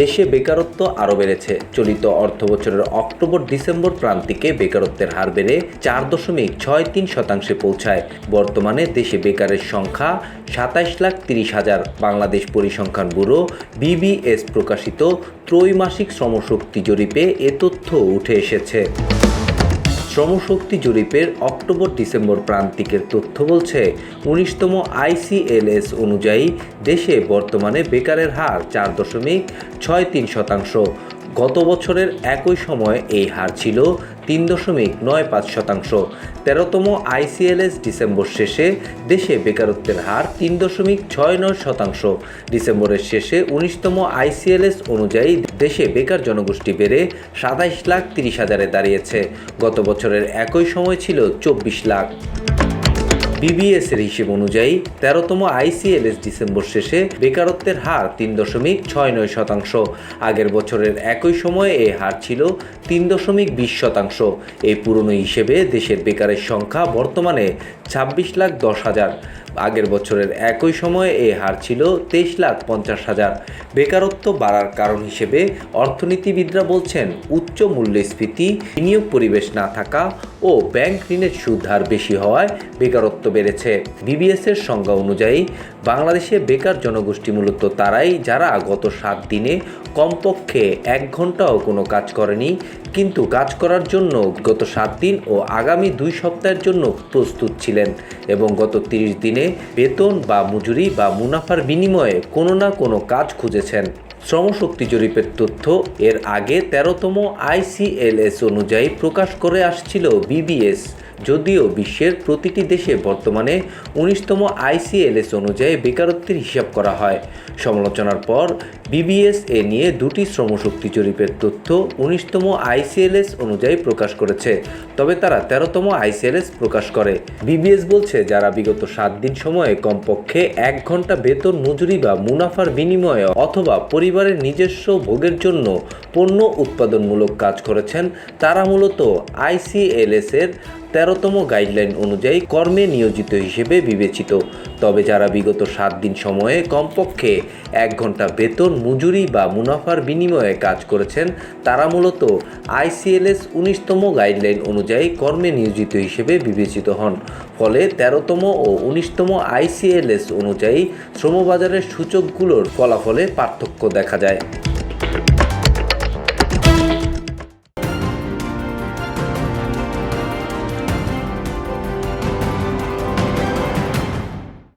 দেশে বেকারত্ব আরও বেড়েছে। চলিত অর্থবছরের অক্টোবর ডিসেম্বর প্রান্তিকে বেকারত্বের হার বেড়ে চার দশমিক ছয় তিন শতাংশে পৌঁছায়। বর্তমানে দেশে বেকারের সংখ্যা সাতাইশ লাখ তিরিশ হাজার। বাংলাদেশ পরিসংখ্যান ব্যুরো বিবিএস প্রকাশিত ত্রৈমাসিক শ্রমশক্তি জরিপে এ তথ্য উঠে এসেছে। শ্রমশক্তি জরিপের অক্টোবর ডিসেম্বর প্রান্তিকের তথ্য বলছে, উনিশতম আইসিএলএস অনুযায়ী দেশে বর্তমানে বেকারের হার চার দশমিক ছয় তিন শতাংশ। গত বছরের একই সময় এই হার ছিল তিন দশমিক নয় পাঁচ শতাংশ। তেরোতম আইসিএলএস ডিসেম্বর শেষে দেশে বেকারত্বের হার তিন দশমিক ছয় নয় শতাংশ। ডিসেম্বরের শেষে উনিশতম আইসিএলএস অনুযায়ী দেশে বেকার জনগোষ্ঠী বেড়ে সাতাইশ লাখ তিরিশ হাজারে দাঁড়িয়েছে। গত বছরের একই সময় ছিল চব্বিশ লাখ। বিবিএস এর হিসেব অনুযায়ী তেরোতম আইসিএলএস ডিসেম্বর শেষে বেকারত্বের হার তিন দশমিক ছয় নয় শতাংশ। আগের বছরের একই সময়ে এ হার ছিল তিন দশমিক বিশ শতাংশ। এই পুরনো হিসেবে দেশের বেকারের সংখ্যা বর্তমানে ছাব্বিশ লাখ দশ হাজার। আগের বছরের একই সময়ে এই হার ছিল তেইশ লাখ পঞ্চাশ হাজার। বেকারত্ব বাড়ার কারণ হিসেবে অর্থনীতিবিদরা বলছেন, উচ্চ মূল্যস্ফীতি, বিনিয়োগ পরিবেশ না থাকা ও ব্যাংক ঋণের সুদ হার বেশি হওয়ায় বেকারত্ব বেড়েছে। বিবিএস এর সংজ্ঞা অনুযায়ী, বাংলাদেশে বেকার জনগোষ্ঠী মূলত তারাই যারা গত সাত দিনে কমপক্ষে এক ঘন্টাও কোনো কাজ করেনি, কিন্তু কাজ করার জন্য গত সাত দিন ও আগামী দুই সপ্তাহের জন্য প্রস্তুত ছিলেন এবং গত তিরিশ দিনে বেতন বা মজুরি বা মুনাফার বিনিময়ে কোনো না কোনো কাজ খুঁজেছেন। শ্রমশক্তি জরিপের তথ্য এর আগে তেরোতম আইসিএলএস অনুযায়ী প্রকাশ করে আসছিল বিবিএস। যদিও বিশ্বের প্রতিটি দেশে বর্তমানে উনিশতম আইসিএলএস অনুযায়ী বেকারত্বের হিসাব করা হয়। সমালোচনার পর বিবিএস এ নিয়ে দুটি শ্রমশক্তি জরিপের তথ্য উনিশতম আইসিএলএস অনুযায়ী প্রকাশ করেছে, তবে তারা তেরোতম আইসিএলএস প্রকাশ করে। বিবিএস বলছে, যারা বিগত সাত দিন সময়ে কমপক্ষে এক ঘণ্টা বেতন মজুরি বা মুনাফার বিনিময়ে অথবা পরিবারের নিজস্ব ভোগের জন্য পণ্য উৎপাদনমূলক কাজ করেছেন, তারা মূলত আইসিএলএস এর তেরোতম গাইডলাইন অনুযায়ী কর্মে নিয়োজিত হিসেবে বিবেচিত। তবে যারা বিগত সাত দিন সময়ে কমপক্ষে এক ঘণ্টা বেতন, মজুরি বা মুনাফার বিনিময়ে কাজ করেছেন, তারা মূলত আইসিএলএস উনিশতম গাইডলাইন অনুযায়ী কর্মে নিয়োজিত হিসেবে বিবেচিত হন। ফলে তেরোতম ও উনিশতম আইসিএলএস অনুযায়ী শ্রমবাজারের সূচকগুলোর ফলাফলে পার্থক্য দেখা যায়।